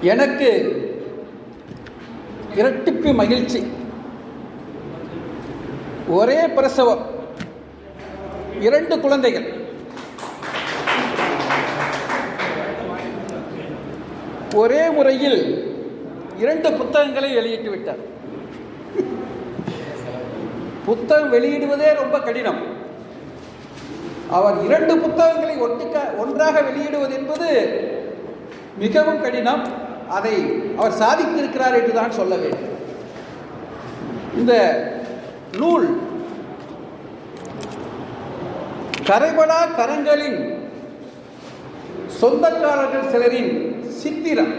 எனக்கு இரட்டிப்பு மகிழ்ச்சி. ஒரே பிரசவம். இரண்டு குழந்தைகள். ஒரே முறையில் இரண்டு புத்தகங்களை வெளியிட்டு விட்டார். புத்தகம் வெளியிடுவதே ரொம்ப கடினம். அவர் இரண்டு புத்தகங்களை ஒட்டுக்க ஒன்றாக வெளியிடுவது என்பது மிகவும் கடினம். அதை அவர் சாதித்திருக்கிறார் என்று தான் சொல்ல வேண்டும். இந்த நூல் கரைபடா கரங்களின் சொந்தக்காரர்கள் சிலரின் சித்திரம்.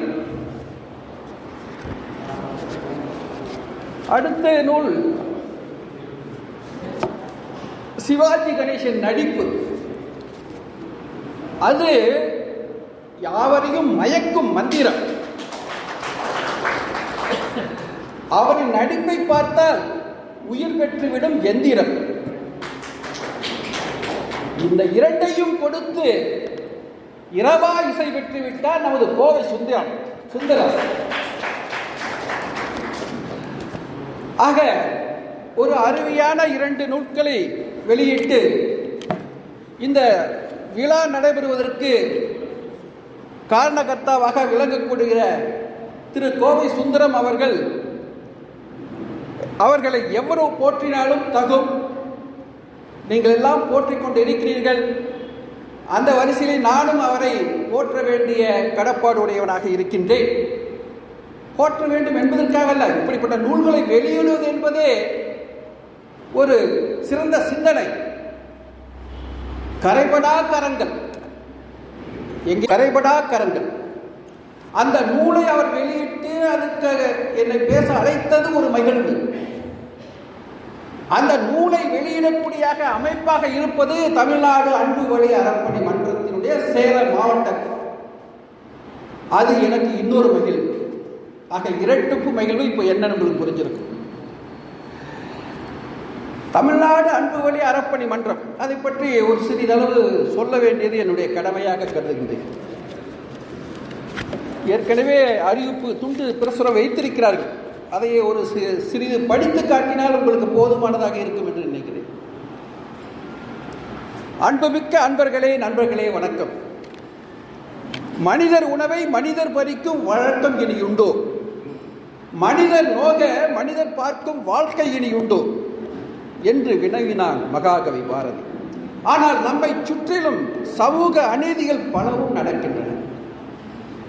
அடுத்த நூல் சிவாஜி கணேசன் நடிப்பு. அது யாவரையும் மயக்கும் மந்திரம். அவரின் நடிப்பை பார்த்தால் உயிர் பெற்றுவிடும் எந்திரம். இந்த இரண்டையும் கொடுத்து இரவா இசை பெற்றுவிட்டார் நமது கோவை சுந்தரம் சுந்தரம். ஆக ஒரு அருமையான இரண்டு நூல்களை வெளியிட்டு இந்த விழா நடைபெறுவதற்கு காரணகர்த்தாவாக விளங்கக்கூடிய திரு கோவை சுந்தரம் அவர்கள் அவர்களை எவ்வளவு போற்றினாலும் தகும். நீங்கள் எல்லாம் போற்றிக் கொண்டு இருக்கிறீர்கள் அந்த வரிசையில் நானும் அவரை போற்ற வேண்டிய கடப்பாடு உடையவனாக இருக்கின்றேன். போற்ற வேண்டும் என்பதற்காக அல்ல இப்படிப்பட்ட நூல்களை வெளியிடுவது என்பதே ஒரு சிறந்த சிந்தனை. கரைபடா கரங்கள். எங்கே? கரைபடா கரங்கள். அந்த நூலை அவர் வெளியிட்டு அதுக்கு என்னை பேச அழைத்தது ஒரு மகிழ்வு. அந்த நூலை வெளியிடக்கூடிய அமைப்பாக இருப்பது தமிழ்நாடு அன்பு வழி அறப்பணி மன்றத்தினுடைய சேலம் மாவட்டம். அது எனக்கு இன்னொரு மகிழ்வு. ஆக இரட்டுக்கும் மகிழ்வு இப்போ என்ன நம்மளுக்கு புரிஞ்சிருக்கும். தமிழ்நாடு அன்பு வழி அறப்பணி மன்றம். அதை பற்றி ஒரு சிறிதளவு சொல்ல வேண்டியது என்னுடைய கடமையாக கருதுகின்றேன். ஏற்கனவே அறிவிப்பு துண்டு பிரசுரம் வைத்திருக்கிறார்கள். அதை ஒரு சிறிது படித்து காட்டினால் உங்களுக்கு போதுமானதாக இருக்கும் என்று நினைக்கிறேன். அன்புமிக்க அன்பர்களே நண்பர்களே வணக்கம். மனிதர் உணவை மனிதர் பறிக்கும் வழக்கம் இனி உண்டோ? மனிதர் நோக மனிதர் பார்க்கும் வாழ்க்கை இனி உண்டோ? என்று வினவினான் மகாகவி பாரதி. ஆனால் நம்மை சுற்றிலும் சமூக அநீதிகள் பலவும் நடக்கின்றன.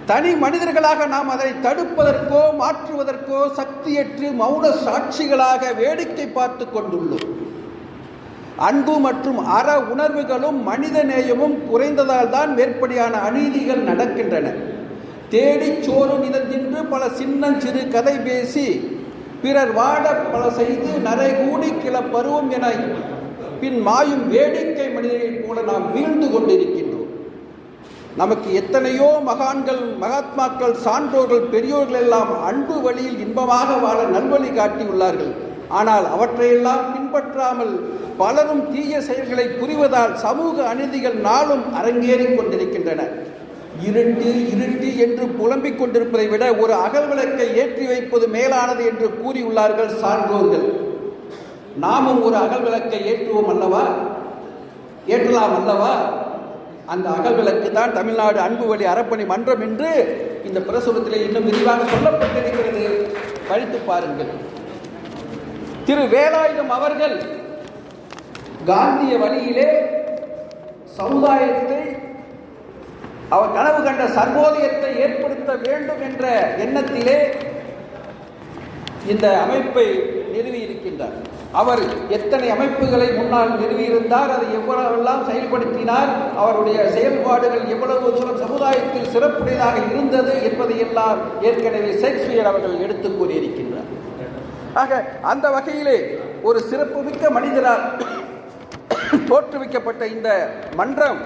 தனி மனிதர்களாக நாம் அதை தடுப்பதற்கோ மாற்றுவதற்கோ சக்தியற்று மௌன சாட்சிகளாக வேடிக்கை பார்த்து கொண்டுள்ளோம். அன்பு மற்றும் அற உணர்வுகளும் மனித நேயமும் குறைந்ததால் தான் மேற்படியான அநீதிகள் நடக்கின்றன. தேடி சோறு நிதந்தின்று பல சின்னஞ்சிறு கதை பேசி பிறர் வாட பல செய்து நரைகூடி கிளப்பருவம் என பின் மாயும் வேடிக்கை மனிதனைப் போல நாம் வீழ்ந்து கொண்டிருக்கின்றோம். நமக்கு எத்தனையோ மகான்கள் மகாத்மாக்கள் சான்றோர்கள் பெரியோர்கள் எல்லாம் அன்பு வழியில் இன்பமாக வாழ நல்வழி காட்டியுள்ளார்கள். ஆனால் அவற்றையெல்லாம் பின்பற்றாமல் பலரும் தீய செயல்களை புரிவதால் சமூக அநீதிகள் நாளும் அரங்கேறிக் கொண்டிருக்கின்றன. இருட்டு இருட்டு என்று புலம்பிக் கொண்டிருப்பதை விட ஒரு அகல் விளக்கை ஏற்றி வைப்பது மேலானது என்று கூறியுள்ளார்கள் சான்றோர்கள். நாமும் ஒரு அகல் விளக்கை ஏற்றுவோம் அல்லவா? ஏற்றலாம் அல்லவா? அந்த அகல்விளக்கு தான் தமிழ்நாடு அன்பு வழி அறப்பணி மன்றம் என்று இந்த பிரசுரத்தில் இன்னும் விரிவாக சொல்லப்பட்டிருக்கிறது. படித்து பாருங்கள். திரு வேலாயுதம் அவர்கள் காந்திய வழியிலே சமுதாயத்தை அவர் கனவு கண்ட சர்வோதயத்தை ஏற்படுத்த வேண்டும் என்ற எண்ணத்திலே இந்த அமைப்பை நிறுவி இருக்கின்றார் அவர் எத்தனை அமைப்புகளை முன்னால் நிறுவியிருந்தார் அதை எவ்வளவெல்லாம் செயல்படுத்தினார் அவருடைய செயல்பாடுகள் எவ்வளவு தூரம் சமுதாயத்தில் சிறப்புடையதாக இருந்தது என்பதையெல்லாம் ஏற்கனவே ஷேக்ஸ்பியர் அவர்கள் எடுத்து கூறியிருக்கின்றார். ஆக அந்த வகையிலே ஒரு சிறப்புமிக்க மனிதரால் தோற்றுவிக்கப்பட்ட இந்த மன்றம்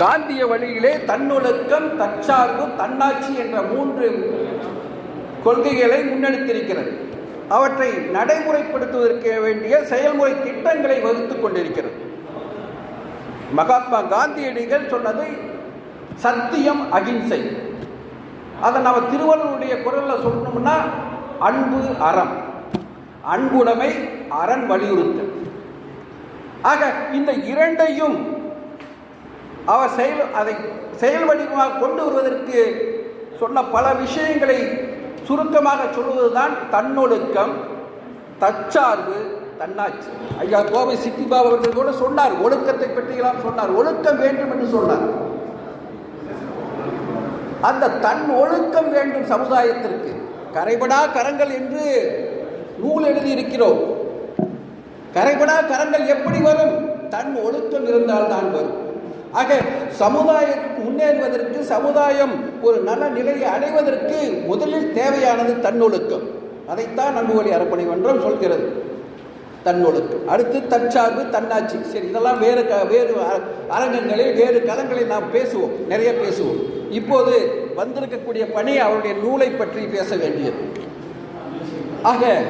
காந்திய வழியிலே தன்னொழுக்கம் தற்சார்பு தன்னாட்சி என்ற மூன்று கொள்கைகளை முன்னெடுத்திருக்கிறது. அவற்றை நடைமுறைப்படுத்துவதற்கு வேண்டிய செயல்முறை திட்டங்களை வகுத்துக் கொண்டிருக்கிறது. மகாத்மா காந்தியடிகள் சொன்னது சத்தியம் அகிம்சை. அதை நம்ம திருவள்ளுவருடைய குரலில் சொல்லணும்னா அன்பு அறம். அன்புடைமை அரண் வலியுறுத்தல். ஆக இந்த இரண்டையும் அவர் செயல் அதை செயல் வடிவமாக கொண்டு வருவதற்கு சொன்ன பல விஷயங்களை சுருக்கமாக சொல்வதுதான் தன்னொழுக்கம் தற்சார்பு தன்னாட்சி. ஐயா கோவை சிட்டிபாபு அவர்கள் கூட சொன்னார் ஒழுக்கத்தை பற்றியெல்லாம் சொன்னார் ஒழுக்கம் வேண்டும் என்று சொன்னார். அந்த தன் ஒழுக்கம் வேண்டும் சமுதாயத்திற்கு கரைபடா கரங்கள் என்று நூல் எழுதியிருக்கிறோம். கரைபடா கரங்கள் எப்படி வரும்? தன் ஒழுக்கம் இருந்தால் தான் வரும். ஆக சமுதாயம் முன்னேறுவதற்கு சமுதாயம் ஒரு நல்ல நிலையை அடைவதற்கு முதலில் தேவையானது தன்னொழுக்கம் அதைத்தான் நம்புவழி அறப்பணி மன்றம் சொல்கிறது. தன்னொழுக்கம் அடுத்து தற்சார்பு தன்னாட்சி. சரி இதெல்லாம் வேறு க வேறு அரங்கங்களில் வேறு களங்களில் நாம் பேசுவோம். நிறைய பேசுவோம். இப்போது வந்திருக்கக்கூடிய பணி அவருடைய நூலை பற்றி பேச வேண்டியது. ஆக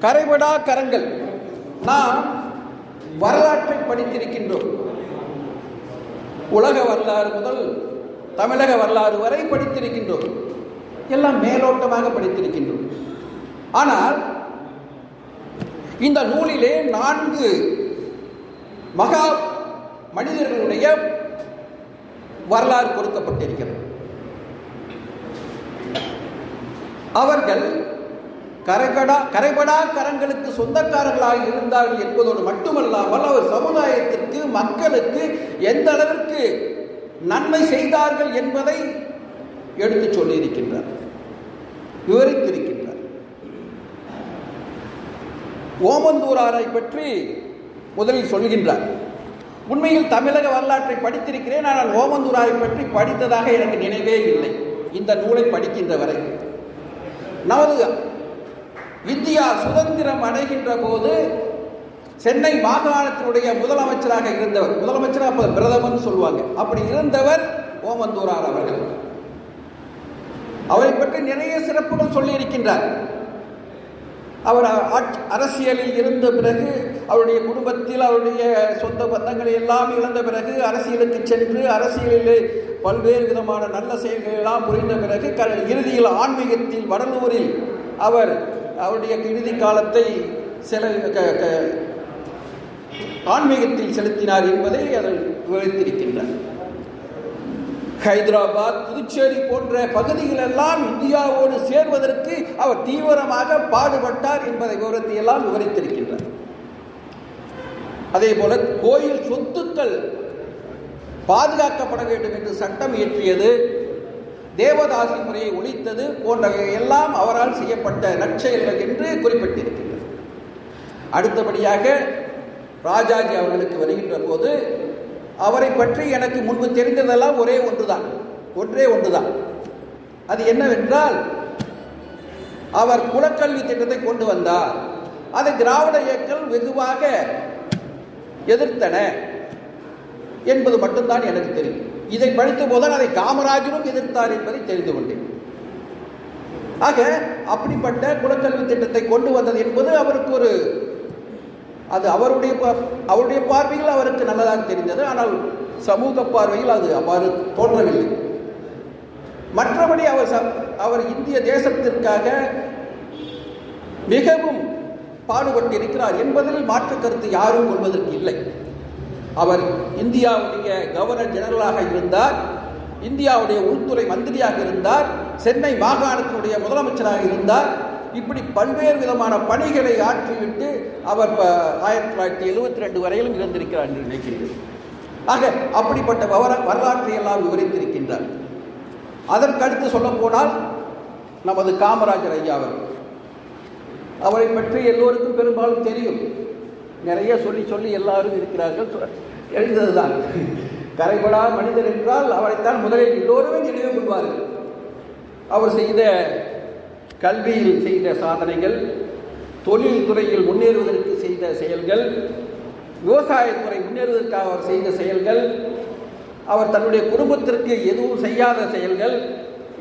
கரைபடா கரங்கள். நாம் வரலாற்றை படித்திருக்கின்றோம். உலக வரலாறு முதல் தமிழக வரலாறு வரை படித்திருக்கின்றோம். எல்லாம் மேலோட்டமாக படித்திருக்கின்றோம். ஆனால் இந்த நூலிலே நான்கு மகா மனிதர்களுடைய வரலாறு கொடுக்கப்பட்டிருக்கிறது அவர்கள் கரைகடா கரைபடா கரங்களுக்கு சொந்தக்காரர்களாக இருந்தார்கள் என்பதோடு மட்டுமல்லாமல் அவர் சமுதாயத்திற்கு மக்களுக்கு எந்த அளவிற்கு நன்மை செய்தார்கள் என்பதை எடுத்துச் சொல்லியிருக்கின்றார் விவரித்திருக்கின்றார். ஓமந்தூராரை பற்றி முதலில் சொல்கின்றார். உண்மையில் தமிழக வரலாற்றை படித்திருக்கிறேன் ஆனால் ஓமந்தூராரை பற்றி படித்ததாக எனக்கு நினைவே இல்லை. இந்த நூலை படிக்கின்ற வரை நமது இந்தியா சுதந்திரம் அடைகின்ற போது சென்னை மாகாணத்தினுடைய முதலமைச்சராக இருந்தவர். முதலமைச்சர் அப்ப பிரதமர்னு சொல்லுவாங்க. அப்படி இருந்தவர் ஓமந்தூரார் அவர்கள். அவரை பற்றி நிறைய சிறப்புகள் சொல்லி இருக்கின்றார் அவர் ஆட்சி- அரசியலில் இருந்த பிறகு அவருடைய குடும்பத்தில் அவருடைய சொந்த பந்தங்களை எல்லாம் இழந்த பிறகு அரசியலுக்கு சென்று அரசியலிலே பல்வேறு விதமான நல்ல செயல்கள் எல்லாம் புரிந்த பிறகு க இறுதியில் ஆன்மீகத்தில் வடலூரில் அவர் அவருடைய இறுதி காலத்தை செல க- க- ஆன்மீகத்தில் செலுத்தினார் என்பதை அவர் விவரித்திருக்கின்றார். ஹைதராபாத் புதுச்சேரி போன்ற பகுதிகளெல்லாம் இந்தியாவோடு சேர்வதற்கு அவர் தீவிரமாக பாடுபட்டார் என்பதை விவரத்தை எல்லாம் விவரித்திருக்கின்றார். அதே போல கோயில் சொத்துக்கள் பாதுகாக்கப்பட வேண்டும் என்று சட்டம் இயற்றியது தேவதாசி முறையை ஒழித்தது போன்றவையெல்லாம் அவரால் செய்யப்பட்ட நற்செயல்கள் என்று குறிப்பிட்டிருக்கின்றது. அடுத்தபடியாக ராஜாஜி அவர்களுக்கு வருகின்ற போது அவரை பற்றி எனக்கு முன்பு தெரிந்ததெல்லாம் ஒரே ஒன்றுதான் ஒன்றே ஒன்றுதான். அது என்னவென்றால் அவர் குலக்கல்வி திட்டத்தை கொண்டு வந்தார். அதை திராவிட இயக்கம் வெகுவாக எதிர்த்தன என்பது மட்டும்தான் எனக்கு தெரியும். இதை படித்தபோதுதான் அதை காமராஜரும் எதிர்த்தார் என்பதை தெரிந்து கொண்டேன். ஆக அப்படிப்பட்ட குலக்கல்வி திட்டத்தை கொண்டு வந்தது என்பது அவருக்கு ஒரு அது அவருடைய அவருடைய பார்வையில் அவருக்கு நல்லதாக தெரிந்தது ஆனால் சமூக பார்வையில் அது அவ்வாறு தோன்றவில்லை. மற்றபடி அவர் அவர் இந்திய தேசத்திற்காக மிகவும் பாடுபட்டிருக்கிறார் என்பதில் மாற்று கருத்து யாரும் கொள்வதற்கு இல்லை. அவர் இந்தியாவுடைய கவர்னர் ஜெனரலாக இருந்தார் இந்தியாவுடைய உள்துறை மந்திரியாக இருந்தார் சென்னை மாகாணத்தினுடைய முதலமைச்சராக இருந்தார். இப்படி பல்வேறு விதமான பணிகளை ஆற்றிவிட்டு அவர் ப- ஆயிரத்தி தொள்ளாயிரத்தி எழுபத்தி ரெண்டு வரையிலும் இருந்திருக்கிறார் என்று நினைக்கிறேன். ஆக அப்படிப்பட்ட வர வரலாற்றை எல்லாம் விவரித்திருக்கின்றார். அதற்கடுத்து சொல்ல போனால் நமது காமராஜர் ஐயா அவர் அவரை பற்றி எல்லோருக்கும் பெரும்பாலும் தெரியும். நிறைய சொல்லி சொல்லி எல்லாரும் இருக்கிறார்கள். எழுந்தது எழுந்ததுதான் கரைபடா மனிதர் என்றால் அவரைத்தான் முதலில் எல்லோருமே நினைவு கொள்வார்கள். அவர் செய்த கல்வியில் செய்த சாதனைகள் தொழில் துறையில் முன்னேறுவதற்கு செய்த செயல்கள் விவசாயத்துறை முன்னேறுவதற்காக அவர் செய்த செயல்கள் அவர் தன்னுடைய குடும்பத்திற்கு எதுவும் செய்யாத செயல்கள்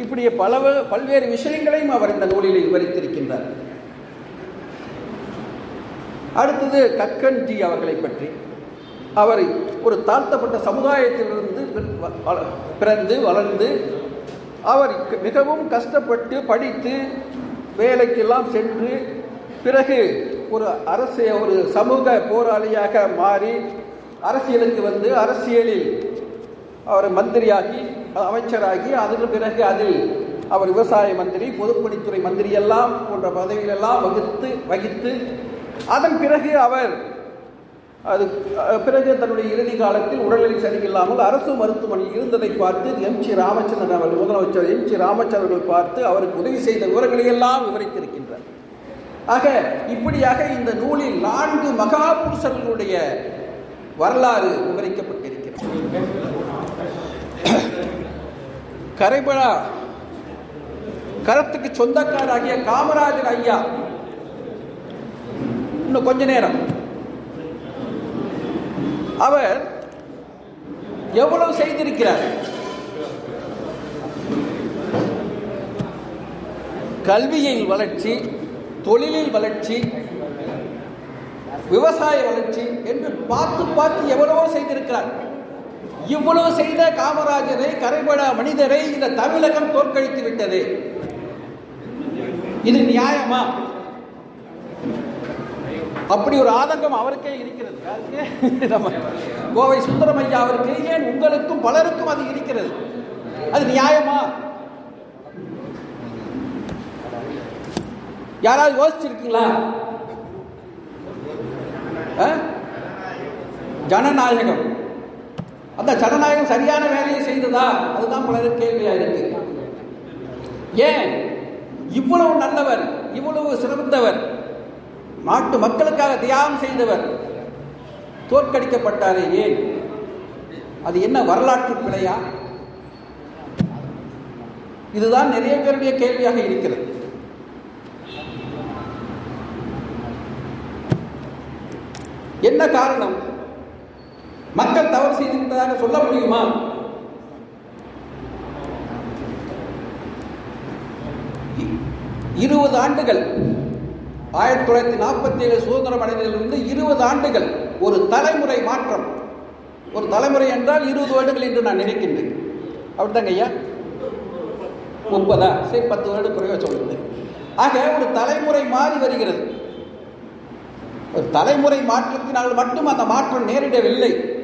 இப்படி பல பல்வேறு விஷயங்களையும் அவர் இந்த நூலில் விவரித்திருக்கின்றார். அடுத்தது கக்கன்ஜி அவர்களை பற்றி. அவர் ஒரு தாழ்த்தப்பட்ட சமுதாயத்திலிருந்து பிற- வ- வள- பிறந்து வளர்ந்து அவர் மிகவும் கஷ்டப்பட்டு படித்து வேலைக்கெல்லாம் சென்று பிறகு ஒரு அரசு ஒரு சமூக போராளியாக மாறி அரசியலுக்கு வந்து அரசியலில் அவர் மந்திரியாகி அமைச்சராகி அதற்கு பிறகு அதில் அவர் விவசாய மந்திரி பொதுப்பணித்துறை மந்திரி எல்லாம் போன்ற பதவிகளெல்லாம் வகித்து வகித்து அதன் பிறகு அவர் அது பிறகு தன்னுடைய இறுதி காலத்தில் உடல்நிலை சரியில்லாமல் அரசு மருத்துவமனையில் இருந்ததை பார்த்து எம். சி. ராமச்சந்திரன் அவர்கள் முதலமைச்சர் எம். சி. ராமச்சந்திரன் அவர்கள் பார்த்து அவருக்கு உதவி செய்த விவரங்களை எல்லாம் விவரித்திருக்கின்றார். ஆக இப்படியாக இந்த நூலில் நான்கு மகாபுருஷர்களுடைய வரலாறு விவரிக்கப்பட்டிருக்கிறது. கரைபடா கரத்துக்கு சொந்தக்காராகிய காமராஜர் ஐயா இன்னும் கொஞ்ச நேரம். அவர் எவ்வளவு செய்திருக்கிறார்? கல்வியில் வளர்ச்சி தொழிலில் வளர்ச்சி விவசாய வளர்ச்சி என்று பார்த்து பார்த்து எவ்வளவோ செய்திருக்கிறார். இவ்வளவு செய்த காமராஜரை கரைபடா மனிதரை இந்த தமிழகம் தோற்கடித்து விட்டது. இது நியாயமா? அப்படி ஒரு ஆதங்கம் அவருக்கே இருக்கிறது. யாருக்கு? நம்ம கோவை சுந்தரமையா அவருக்கு ஏன் உங்களுக்கும் பலருக்கும் அது இருக்கிறது? அது நியாயமா? யாராவது யோசிச்சிருக்கீங்களா? ஆ? ஜனநாயகம். அந்த ஜனநாயகம் சரியான வேலையை செய்ததா? அதுதான் பலருக்கு கேள்வியா இருக்கு. ஏன்? இவ்வளவு நல்லவர் இவ்வளவு சிறந்தவர் நாட்டு மக்களுக்காக தியாகம் செய்தவர். தோற்கடிக்கப்பட்டாரே ஏன்? அது என்ன வரலாற்று பிழையா? இதுதான் நிறைய பேருடைய கேள்வியாக இருக்கிறது. என்ன காரணம்? மக்கள் தவறு செய்திருப்பதாக சொல்ல முடியுமா? இருபது ஆண்டுகள் ஆயிரத்தி தொள்ளாயிரத்தி நாற்பத்தி ஏழு சுதந்திரம் அடைந்ததிலிருந்து இருபது ஆண்டுகள் ஒரு தலைமுறை மாற்றம். ஒரு தலைமுறை என்றால் இருபது வருடங்கள் என்று நான் நினைக்கின்றேன். அப்படிதாங்க ஐயா? முப்பதா? சரி பத்து வருடம் குறைவாக சொல்லுங்கள் ஆக ஒரு தலைமுறை மாறி வருகிறது. ஒரு தலைமுறை மாற்றத்தினால் மட்டும் அந்த மாற்றம் நேரிடவில்லை.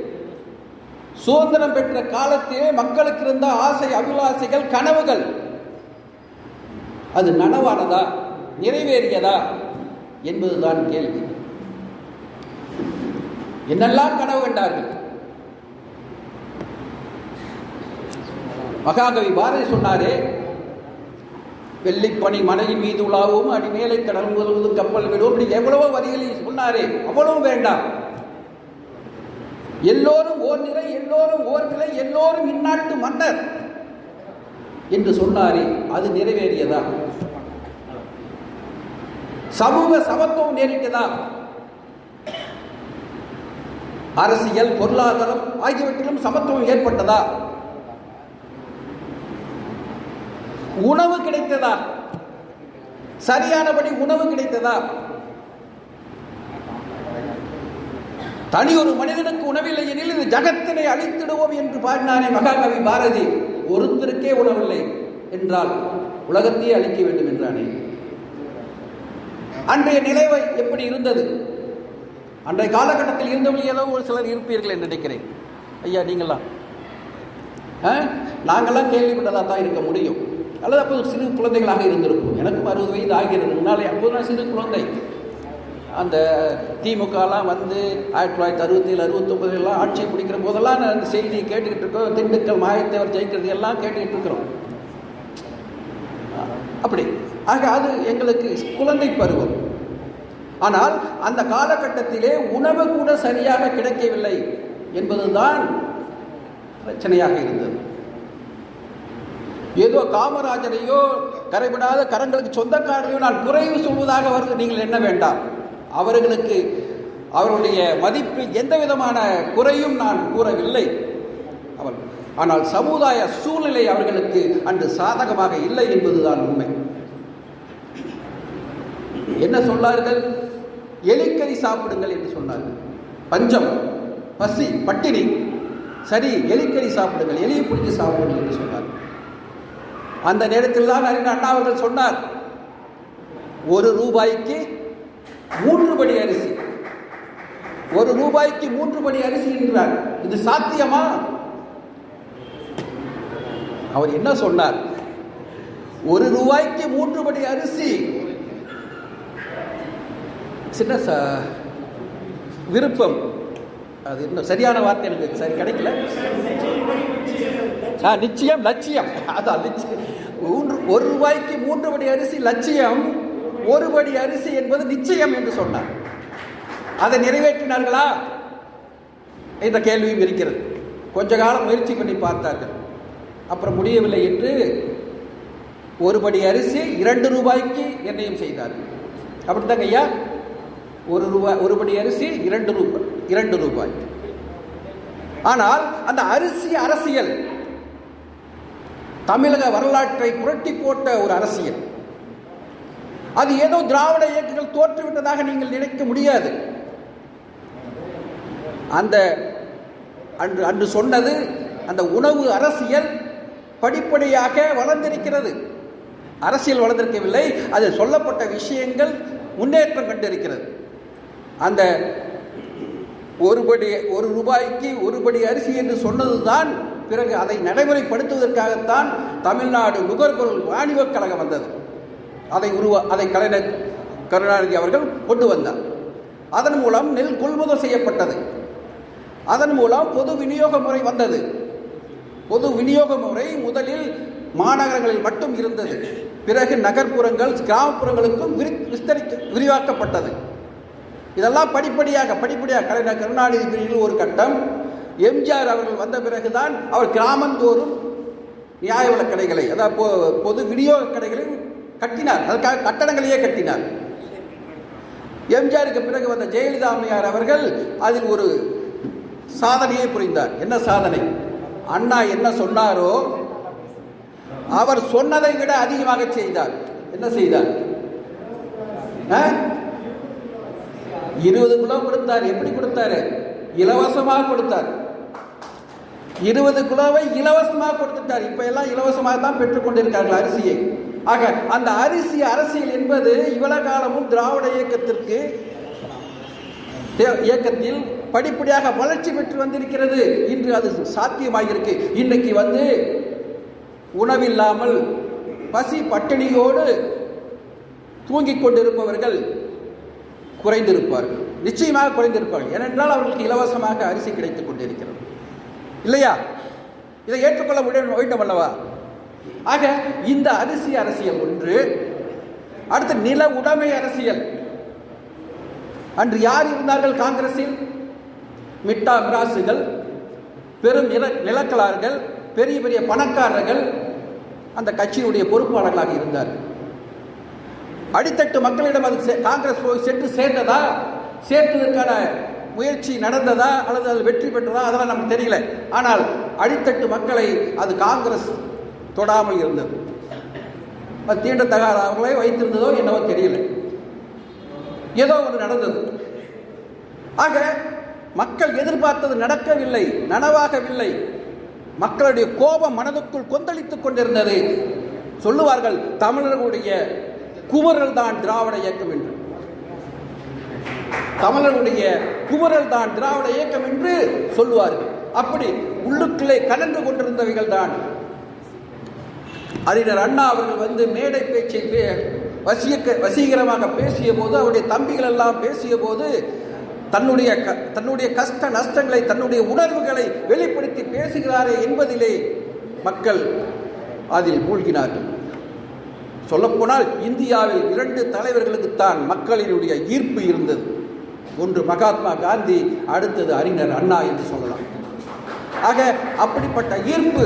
சுதந்திரம் பெற்ற காலத்திலே மக்களுக்கு இருந்த ஆசை அபிலாசைகள் கனவுகள் அது நனவானதா நிறைவேறியதா? என்பதுதான் கேள்வி. என்னெல்லாம் கனவு கண்டார்கள்? மகாகவி பாரதி சொன்னாரே வெள்ளிப்பணி மலையின் மீது உலாவும் அடி மேலே கடல் முழுவதும் கப்பல் விடும் இப்படி எவ்வளவோ வரிகளில் சொன்னாரே அவ்வளவும் வேண்டாம். எல்லோரும் ஓர் நிலை எல்லோரும் ஓர் நிலை எல்லோரும் இந்நாட்டு மன்னர் என்று சொன்னாரே அது நிறைவேறியதா? சமூக சமத்துவம் நேரிட்டதா அரசியல் பொருளாதாரம் ஆகியவற்றிலும் சமத்துவம் ஏற்பட்டதா? உணவு கிடைத்ததா? சரியானபடி உணவு கிடைத்ததா? தனி ஒரு மனிதனுக்கு உணவில்லை எனில் இது ஜகத்தினை அழித்திடுவோம் என்று பாடினானே மகாகவி பாரதி. ஒருத்தருக்கே உணவில்லை என்றால் உலகத்தையே அழிக்க வேண்டும் என்றானே? அன்றைய நிலைவை எப்படி இருந்தது? அன்றைய காலகட்டத்தில் இருந்தவர்கள் ஏதோ ஒரு சிலர் இருப்பீர்கள் என்று நினைக்கிறேன். ஐயா நீங்களாம் ஆ? கேள்விப்பட்டதாக தான் இருக்க முடியும். அல்லது அப்போ சிறு குழந்தைகளாக இருந்திருக்கும். எனக்கும் அறுபது வயது ஆகிறது. முன்னாலே அப்போது நான் சிறு குழந்தை. அந்த திமுகலாம் வந்து ஆயிரத்தி தொள்ளாயிரத்தி அறுபத்தேழு அறுபத்தொம்பதுலாம் ஆட்சி பிடிக்கிற போதெல்லாம் நான் அந்த செய்தியை கேட்டுக்கிட்டு இருக்கோம். திண்டுக்கல் மாயத்தேவர் ஜெயிக்கிறது எல்லாம் கேட்டுக்கிட்டு இருக்கிறோம். அப்படி. ஆக அது எங்களுக்கு குழந்தை பருவம். ஆனால் அந்த காலகட்டத்திலே உணவு கூட சரியாக கிடைக்கவில்லை என்பதுதான் பிரச்சனையாக இருந்தது. ஏதோ காமராஜரையோ கரைவிடாத கரங்களுக்கு சொந்தக்காரரையோ நான் குறைவு சொல்வதாக வருது. நீங்கள் என்ன வேண்டாம். அவர்களுக்கு அவருடைய மதிப்பில் எந்த விதமான குறையும் நான் கூறவில்லை. அவர் ஆனால் சமுதாய சூழ்நிலை அவர்களுக்கு அன்று சாதகமாக இல்லை என்பதுதான் உண்மை. என்ன சொன்னார்கள்? எலிக்கறி சாப்பிடுங்கள் என்று சொன்னார்கள். பஞ்சம் பசி பட்டினி. சரி எலிக்கறி சாப்பிடுங்கள் எலியை பிடிச்சி சாப்பிடுங்கள் என்று சொன்னார் அந்த நேரத்தில் தான் அறிஞர் அண்ணா அவர்கள் சொன்னார் ஒரு ரூபாய்க்கு மூன்று படி அரிசி. ஒரு ரூபாய்க்கு மூன்று படி அரிசி என்றார். இது சாத்தியமா? அவர் என்ன சொன்னார்? ஒரு ரூபாய்க்கு மூன்று படி அரிசி சின்ன ச விருப்பம். அது இன்னும் சரியான வார்த்தை எனக்கு சரி கிடைக்கல? ஆ நிச்சயம் லட்சியம். அதான் நிச்சயம். மூன்று ஒரு ரூபாய்க்கு மூன்று படி அரிசி லட்சியம் ஒரு படி அரிசி என்பது நிச்சயம் என்று சொன்னார். அதை நிறைவேற்றினார்களா? இந்த கேள்வியும் இருக்கிறது. கொஞ்ச காலம் முயற்சி பண்ணி பார்த்தார்கள். அப்புறம் முடியவில்லை என்று ஒரு படி அரிசி இரண்டு ரூபாய்க்கு நிர்ணயம் செய்தார்கள் அப்படித்தாங்க ஐயா? ஒரு ரூபாய் ஒரு படி அரிசி இரண்டு ரூபாய் இரண்டு ரூபாய். ஆனால் அந்த அரிசி அரசியல் தமிழக வரலாற்றை புரட்டி போட்ட ஒரு அரசியல். அது ஏதோ திராவிட இயக்கங்கள் தோற்றுவிட்டதாக நீங்கள் நினைக்க முடியாது. அந்த அன்று அன்று சொன்னது அந்த உணவு அரசியல் படிப்படியாக வளர்ந்திருக்கிறது. அரசியல் வளர்ந்திருக்கவில்லை அதில் சொல்லப்பட்ட விஷயங்கள் முன்னேற்றம் கண்டிருக்கிறது. அந்த ஒரு படி ஒரு ரூபாய்க்கு ஒரு படி அரிசி என்று சொன்னதுதான் பிறகு அதை நடைமுறைப்படுத்துவதற்காகத்தான் தமிழ்நாடு நுகர்பொருள் வாணிபக் கழகம் வந்தது. அதை உருவா அதை கலைஞர் கருணாநிதி அவர்கள் கொண்டு வந்தார். அதன் மூலம் நெல் கொள்முதல் செய்யப்பட்டது. அதன் மூலம் பொது விநியோக முறை வந்தது. பொது விநியோக முறை முதலில் மாநகரங்களில் மட்டும் இருந்தது. பிறகு நகர்ப்புறங்கள் கிராமப்புறங்களுக்கும் விரி விஸ்தரிக்க விரிவாக்கப்பட்டது. இதெல்லாம் படிப்படியாக படிப்படியாக கலைஞர் கருணாநிதி பிரிவில் ஒரு கட்டம். எம்ஜிஆர் அவர்கள் வந்த பிறகுதான் அவர் கிராமந்தோறும் நியாய கடைகளை அதாவது பொது விநியோக கடைகளை கட்டினார். அதற்காக கட்டடங்களையே கட்டினார். எம்ஜிஆருக்கு பிறகு வந்த ஜெயலலிதா அம்மையார் அவர்கள் அதில் ஒரு சாதனையை புரிந்தார். என்ன சாதனை? அண்ணா என்ன சொன்னாரோ அவர் சொன்னதை விட அதிகமாக செய்தார். என்ன செய்தார்? ஆ? இருபது கிலோ கொடுத்தார். எப்படி கொடுத்தாரு? இலவசமாக கொடுத்தார். இருபது கிலோவை இலவசமாக கொடுத்துட்டார். இப்ப எல்லாம் இலவசமாக தான் பெற்றுக்கொண்டிருக்கார்கள் அரிசியை. ஆக அந்த அரிசி அரசியல் என்பது இவ்வளவு காலமும் திராவிட இயக்கத்திற்கு தே- இயக்கத்தில் படிப்படியாக வளர்ச்சி பெற்று வந்திருக்கிறது. இன்று அது சாத்தியமாகியிருக்கு. இன்றைக்கு வந்து உணவில்லாமல் பசி பட்டினியோடு தூங்கிக் கொண்டிருப்பவர்கள் குறைந்திருப்பார்கள். நிச்சயமாக குறைந்திருப்பார்கள். ஏனென்றால் அவர்களுக்கு இலவசமாக அரிசி கிடைத்துக் கொண்டிருக்கிறது. இல்லையா? இதை ஏற்றுக்கொள்ள முடியும் வேண்டும் அல்லவா? ஆக இந்த அரிசி அரசியல் ஒன்று அடுத்து நில உடைமை அரசியல். அன்று யார் இருந்தார்கள் காங்கிரஸில்? மிட்டா மிராசுகள் பெரும் நில நிலக்கலார்கள் பெரிய பெரிய பணக்காரர்கள் அந்த கட்சியினுடைய பொறுப்பாளர்களாக இருந்தார்கள். அடித்தட்டு மக்களிடம் அது காங்கிரஸ் போய் சென்று சேர்ந்ததா? சேர்த்ததற்கான முயற்சி நடந்ததா? அல்லது அது வெற்றி பெற்றதா? அதெல்லாம் நமக்கு தெரியல. ஆனால் அடித்தட்டு மக்களை அது காங்கிரஸ் தொடாமல் இருந்தது. அது தீண்டத்தகாத அவங்களே வைத்திருந்ததோ என்னவோ தெரியல. ஏதோ ஒன்று நடந்தது. ஆக மக்கள் எதிர்பார்த்தது நடக்கவில்லை நனவாகவில்லை. மக்களுடைய கோபம் மனதுக்குள் கொந்தளித்துக் கொண்டிருந்தது. சொல்லுவார்கள் தமிழர்களுடைய குமரல் தான் திராவிட இயக்கம் என்று. தமிழனுடைய குமரல் தான் திராவிட இயக்கம் என்று சொல்லுவார்கள். அப்படி உள்ளுக்குள்ளே கலந்து கொண்டிருந்தவைகள் தான். அறிஞர் அண்ணா அவர்கள் வந்து மேடை பேச்சை பே- வசீகரமாக பேசிய போது அவருடைய தம்பிகள் எல்லாம் பேசிய போது தன்னுடைய க- தன்னுடைய கஷ்ட நஷ்டங்களை தன்னுடைய உணர்வுகளை வெளிப்படுத்தி பேசுகிறாரே என்பதிலே மக்கள் அதில் மூழ்கினார்கள். சொல்லப்போனால் இந்தியாவில் இரண்டு தலைவர்களுக்குத்தான் மக்களினுடைய ஈர்ப்பு இருந்தது. ஒன்று மகாத்மா காந்தி அடுத்தது அறிஞர் அண்ணா என்று சொல்லலாம். ஆக அப்படிப்பட்ட ஈர்ப்பு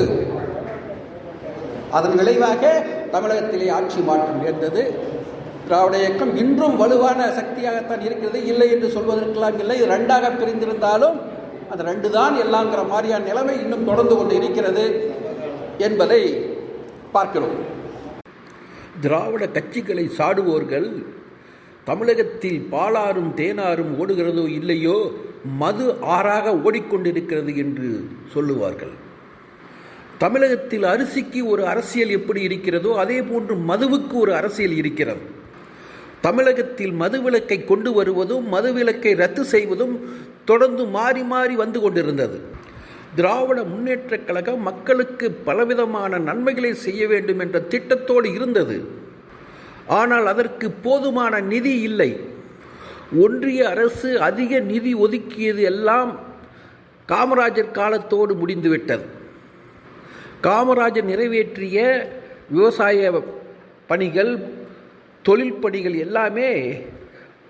அதன் விளைவாக தமிழகத்திலே ஆட்சி மாற்றம் நேர்ந்தது. திராவிட இயக்கம் இன்றும் வலுவான சக்தியாகத்தான் இருக்கிறது. இல்லை என்று சொல்வதற்கெல்லாம் இல்லை. ரெண்டாக பிரிந்திருந்தாலும் அந்த ரெண்டு தான் எல்லாங்கிற மாதிரியான நிலைமை இன்னும் தொடர்ந்து கொண்டு இருக்கிறது என்பதை பார்க்கிறோம். திராவிட கட்சிகளை சாடுவோர்கள் தமிழகத்தில் பாலாறும் தேனாரும் ஓடுகிறதோ இல்லையோ மது ஆறாக ஓடிக்கொண்டிருக்கிறது என்று சொல்லுவார்கள். தமிழகத்தில் அரிசிக்கு ஒரு அரசியல் எப்படி இருக்கிறதோ அதே போன்று மதுவுக்கு ஒரு அரசியல் இருக்கிறது. தமிழகத்தில் மதுவிலக்கை கொண்டு வருவதும் மதுவிலக்கை ரத்து செய்வதும் தொடர்ந்து மாறி மாறி வந்து கொண்டிருந்தது. திராவிட முன்னேற்றக் கழகம் மக்களுக்கு பலவிதமான நன்மைகளை செய்ய வேண்டும் என்ற திட்டத்தோடு இருந்தது. ஆனால் அதற்கு போதுமான நிதி இல்லை. ஒன்றிய அரசு அதிக நிதி ஒதுக்கியது எல்லாம் காமராஜர் காலத்தோடு முடிந்துவிட்டது. காமராஜர் நிறைவேற்றிய விவசாய பணிகள் தொழில் பணிகள் எல்லாமே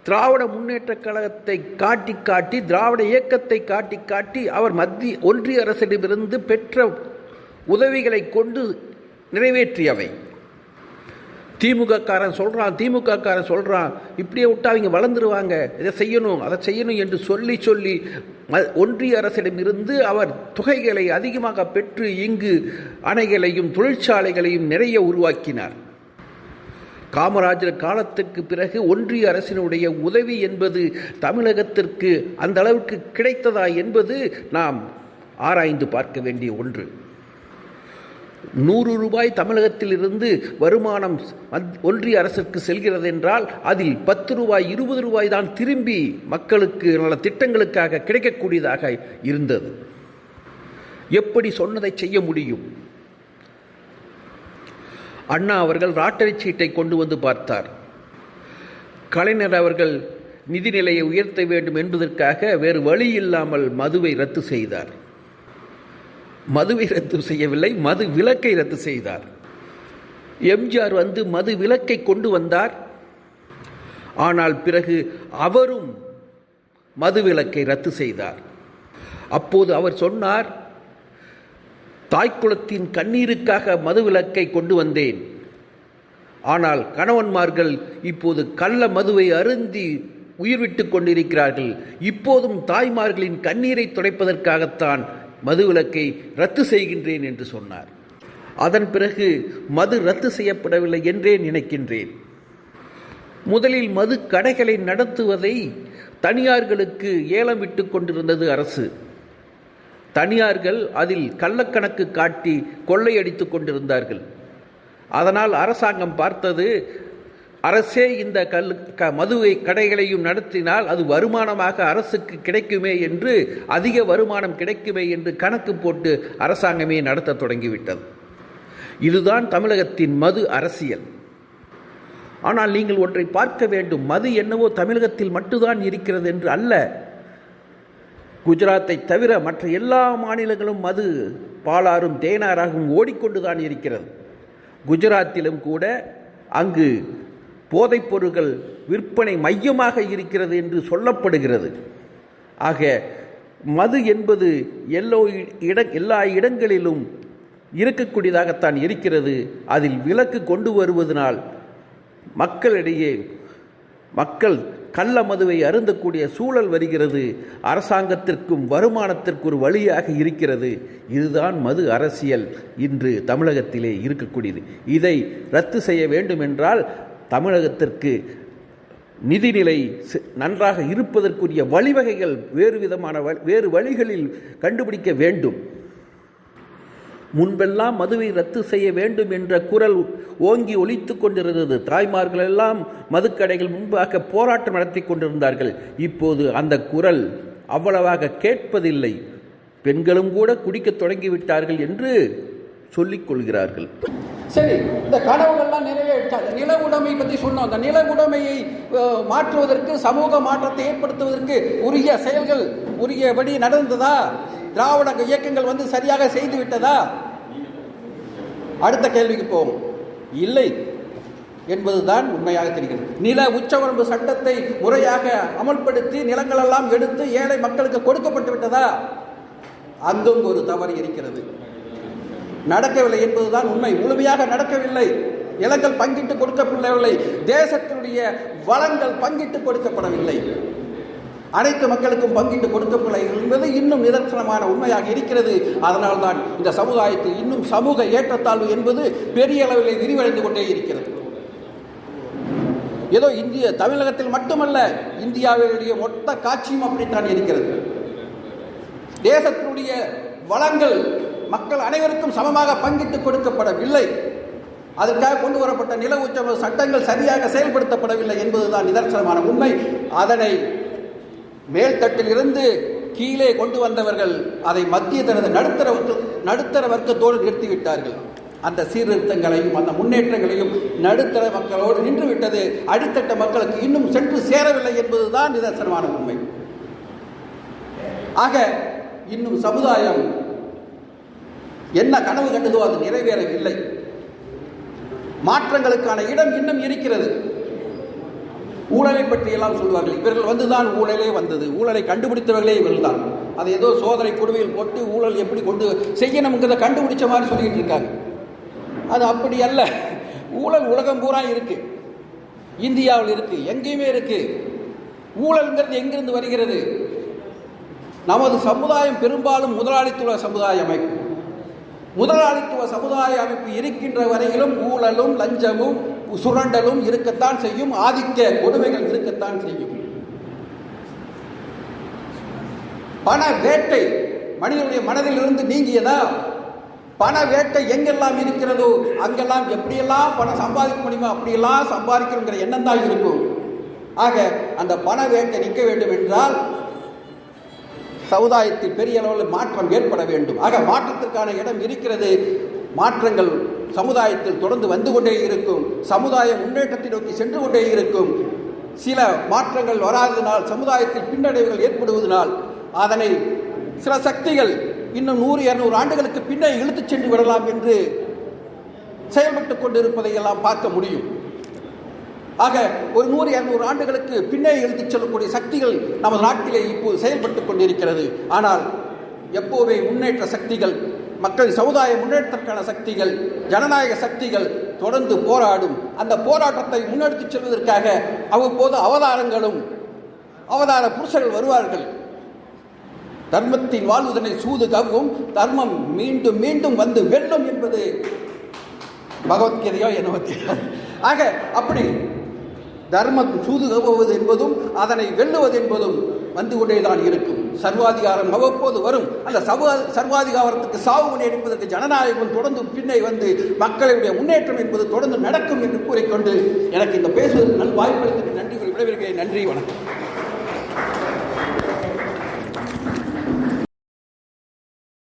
திராவிட முன்னேற்ற கழகத்தை காட்டி காட்டி திராவிட இயக்கத்தை காட்டி காட்டி அவர் மத்திய ஒன்றிய அரசிடமிருந்து பெற்ற உதவிகளை கொண்டு நிறைவேற்றியவை. திமுகக்காரன் சொல்கிறான் திமுகக்காரன் சொல்கிறான் இப்படியே விட்டா அவங்க வளர்ந்துருவாங்க இதை செய்யணும் அதை செய்யணும் என்று சொல்லி சொல்லி ஒன்றிய அரசிடமிருந்து அவர் தொகைகளை அதிகமாக பெற்று இங்கு அணைகளையும் தொழிற்சாலைகளையும் நிறைய உருவாக்கினார். காமராஜர் காலத்துக்கு பிறகு ஒன்றிய அரசினுடைய உதவி என்பது தமிழகத்திற்கு அந்த அளவுக்கு கிடைத்ததா என்பது நாம் ஆராய்ந்து பார்க்க வேண்டிய ஒன்று. நூறு ரூபாய் தமிழகத்திலிருந்து வருமானம் ஒன்றிய அரசுக்கு செல்கிறது என்றால் அதில் பத்து ரூபாய் இருபது ரூபாய் தான் திரும்பி மக்களுக்கு நல்ல திட்டங்களுக்காக கிடைக்கக்கூடியதாக இருந்தது. எப்படி சொன்னதை செய்ய முடியும்? அண்ணா அவர்கள் ராட்டரி சீட்டை கொண்டு வந்து பார்த்தார். கலைஞர் அவர்கள் நிதிநிலையை உயர்த்த வேண்டும் என்பதற்காக வேறு வழி இல்லாமல் மதுவை ரத்து செய்தார். மதுவை ரத்து செய்யவில்லை மது விலக்கை ரத்து செய்தார். எம்ஜிஆர் வந்து மது விலக்கை கொண்டு வந்தார். ஆனால் பிறகு அவரும் மது விலக்கை ரத்து செய்தார். அப்போது அவர் சொன்னார் தாய்க்குளத்தின் கண்ணீருக்காக மதுவிலக்கை கொண்டு வந்தேன். ஆனால் கணவன்மார்கள் இப்போது கள்ள மதுவை அருந்தி உயிர் விட்டு கொண்டிருக்கிறார்கள். இப்போதும் தாய்மார்களின் கண்ணீரை துடைப்பதற்காகத்தான் மதுவிலக்கை ரத்து செய்கின்றேன் என்று சொன்னார். அதன் பிறகு மது ரத்து செய்யப்படவில்லை என்றே நினைக்கின்றேன். முதலில் மது கடைகளை நடத்துவதை தனியார்களுக்கு ஏலம் விட்டு கொண்டிருந்தது அரசு. தனியார்கள் அதில் கள்ளக்கணக்கு காட்டி கொள்ளையடித்துக் கொண்டிருந்தார்கள். அதனால் அரசாங்கம் பார்த்தது அரசே இந்த கல் க மதுவை கடைகளையும் நடத்தினால் அது வருமானமாக அரசுக்கு கிடைக்குமே என்று அதிக வருமானம் கிடைக்குமே என்று கணக்கு போட்டு அரசாங்கமே நடத்த தொடங்கிவிட்டது. இதுதான் தமிழகத்தின் மது அரசியல். ஆனால் நீங்கள் ஒன்றை பார்க்க வேண்டும். மது என்னவோ தமிழகத்தில் மட்டும்தான் இருக்கிறது என்று அல்ல. குஜராத்தை தவிர மற்ற எல்லா மாநிலங்களும் மது பாலாறும் தேனாராகவும் ஓடிக்கொண்டுதான் இருக்கிறது. குஜராத்திலும் கூட அங்கு போதைப்பொருட்கள் விற்பனை மையமாக இருக்கிறது என்று சொல்லப்படுகிறது. ஆக மது என்பது எல்லோ இட எல்லா இடங்களிலும் இருக்கக்கூடியதாகத்தான் இருக்கிறது. அதில் விலக்கு கொண்டு வருவதனால் மக்களிடையே மக்கள் கள்ள மதுவை அருந்தக்கூடிய சூழல் வருகிறது. அரசாங்கத்திற்கும் வருமானத்திற்கு ஒரு வழியாக இருக்கிறது. இதுதான் மது அரசியல். இன்று தமிழகத்திலே இருக்கக்கூடியது. இதை ரத்து செய்ய வேண்டும் என்றால் தமிழகத்திற்கு நிதிநிலை நன்றாக இருப்பதற்குரிய வழிவகைகள் வேறு விதமான வ- வேறு வழிகளில் கண்டுபிடிக்க வேண்டும். முன்பெல்லாம் மதுவை ரத்து செய்ய வேண்டும் என்ற குரல் ஓங்கி ஒலித்துக் கொண்டிருந்தது. தாய்மார்கள் எல்லாம் மதுக்கடைகள் முன்பாக போராட்டம் நடத்தி கொண்டிருந்தார்கள். இப்போது அந்த குரல் அவ்வளவாக கேட்பதில்லை. பெண்களும் கூட குடிக்க தொடங்கிவிட்டார்கள் என்று சொல்லிக் கொள்கிறார்கள். சரி இந்த கனவுகள்லாம் நிறைவேற்றாது நில உடைமை பற்றி சொன்னோம். அந்த நில உடைமையை மாற்றுவதற்கு சமூக மாற்றத்தை ஏற்படுத்துவதற்கு உரிய செயல்கள் உரியபடி நடந்ததா? திராவிட இயக்கங்கள் வந்து சரியாக செய்து விட்டதா? அடுத்த கேள்விக்கு போவோம். இல்லை என்பதுதான் உண்மையாக தெரிகிறது. நில உச்சவரம்பு சட்டத்தை முறையாக அமல்படுத்தி நிலங்களெல்லாம் எடுத்து ஏழை மக்களுக்கு கொடுக்கப்பட்டு விட்டதா? அங்கும் ஒரு தவறு இருக்கிறது. நடக்கவில்லை என்பதுதான் உண்மை. முழுமையாக நடக்கவில்லை. நிலங்கள் பங்கிட்டு கொடுக்கப்படவில்லை. தேசத்தினுடைய வளங்கள் பங்கிட்டு கொடுக்கப்படவில்லை. அனைத்து மக்களுக்கும் பங்கிட்டு கொடுக்கவில்லை என்பது இன்னும் நிதர்சனமான உண்மையாக இருக்கிறது. அதனால்தான் இந்த சமுதாயத்தில் இன்னும் சமூக ஏற்றத்தாழ்வு என்பது பெரிய அளவில் விரிவடைந்து கொண்டே இருக்கிறது. ஏதோ இந்திய தமிழகத்தில் மட்டுமல்ல இந்தியாவினுடைய மொத்த காட்சியும் அப்படித்தான் இருக்கிறது. தேசத்தினுடைய வளங்கள் மக்கள் அனைவருக்கும் சமமாக பங்கிட்டு கொடுக்கப்படவில்லை. அதற்காக கொண்டு வரப்பட்ட நில உச்ச சட்டங்கள் சரியாக செயல்படுத்தப்படவில்லை என்பதுதான் நிதர்சனமான உண்மை. அதனை மேல்தட்டில் இருந்து கீழே கொண்டு வந்தவர்கள் அதை மத்திய தனது நடுத்தர வர்க்க- நடுத்தர வர்க்கத்தோடு நிறுத்திவிட்டார்கள். அந்த சீர்திருத்தங்களையும் அந்த முன்னேற்றங்களையும் நடுத்தர மக்களோடு நின்றுவிட்டது. அடித்தட்ட மக்களுக்கு இன்னும் சென்று சேரவில்லை என்பதுதான் நிதர்சனமான உண்மை. ஆக இன்னும் சமுதாயம் என்ன கனவு கண்டதோ அது நிறைவேறவில்லை. மாற்றங்களுக்கான இடம் இன்னும் இருக்கிறது. ஊழலை பற்றி எல்லாம் சொல்வார்கள். இவர்கள் வந்துதான் ஊழலே வந்தது. ஊழலை கண்டுபிடித்தவர்களே இவர்கள்தான். அதை ஏதோ சோதனை குழுவில் போட்டு ஊழல் எப்படி கொண்டு செய்யணுங்கிறத கண்டுபிடிச்ச மாதிரி சொல்லிட்டு இருக்காங்க. அது அப்படி அல்ல. ஊழல் உலகம் பூரா இருக்கு. இந்தியாவில் இருக்கு. எங்கேயுமே இருக்கு. ஊழல்ங்கிறது எங்கிருந்து வருகிறது? நமது சமுதாயம் பெரும்பாலும் முதலாளித்துவ சமுதாய அமைப்பு. முதலாளித்துவ சமுதாய அமைப்பு இருக்கின்ற வரையிலும் ஊழலும் லஞ்சமும் சுரண்டலும் இருக்கத்தான் செய்யும் ஆதிக்க கொடுமைகள் இருக்கத்தான் செய்யும். பண வேட்டை மனிதனுடைய மனதில் இருந்து நீங்கியதா? பண வேட்டை எங்கெல்லாம் இருக்கிறதோ அங்கெல்லாம் எப்படியெல்லாம் பணம் சம்பாதிக்க முடியுமோ அப்படியெல்லாம் சம்பாதிக்கணுங்கிற எண்ணம் தான் இருக்கும். ஆக அந்த பண வேட்டை நிற்க வேண்டும் என்றால் சமுதாயத்தில் பெரிய அளவில் மாற்றம் ஏற்பட வேண்டும். ஆக மாற்றத்திற்கான இடம் இருக்கிறது. மாற்றங்கள் சமுதாயத்தில் தொடர்ந்து வந்து கொண்டே இருக்கும். சமுதாய முன்னேற்றத்தை நோக்கி சென்று கொண்டே இருக்கும். சில மாற்றங்கள் வராததினால் சமுதாயத்தில் பின்னடைவுகள் ஏற்படுவதனால் அதனை சில சக்திகள் இன்னும் நூறு இரநூறு ஆண்டுகளுக்கு பின்னே இழுத்துச் சென்று விடலாம் என்று செயல்பட்டுக் கொண்டிருப்பதை எல்லாம் பார்க்க முடியும். ஆக ஒரு நூறு இரநூறு ஆண்டுகளுக்கு பின்னே இழுத்துச் செல்லக்கூடிய சக்திகள் நமது நாட்டிலே இப்போது செயல்பட்டுக் கொண்டிருக்கிறது. ஆனால் எப்போவே முன்னேற்ற சக்திகள் மக்கள் சமுதாய முன்னேற்றத்திற்கான சக்திகள் ஜனநாயக சக்திகள் தொடர்ந்து போராடும். அந்த போராட்டத்தை முன்னெடுத்துச் செல்வதற்காக அவ்வப்போது அவதாரங்களும் அவதார புருஷர்கள் வருவார்கள். தர்மத்தின் வாழ்வதனை சூது கவ்வும் தர்மம் மீண்டும் மீண்டும் வந்து வெல்லும் என்பது பகவத்கீதையோ என்னவோ தெரியாது ஆக அப்படி தர்மம் சூது கவ்வுவது என்பதும் அதனை வெல்லுவது என்பதும் வந்து கொண்டேதான் இருக்கும். சர்வாதிகாரம் அவ்வப்போது வரும். அந்த சர்வா சர்வாதிகாரத்துக்கு சாவு என்பதற்கு ஜனநாயகம் தொடர்ந்து பின்னே வந்து மக்களுடைய முன்னேற்றம் என்பது தொடர்ந்து நடக்கும் என்று கூறிக்கொண்டு எனக்கு இந்த பேசுவதற்கு நல் வாய்ப்பளித்ததுக்கு நன்றி கூறி நன்றி வணக்கம்.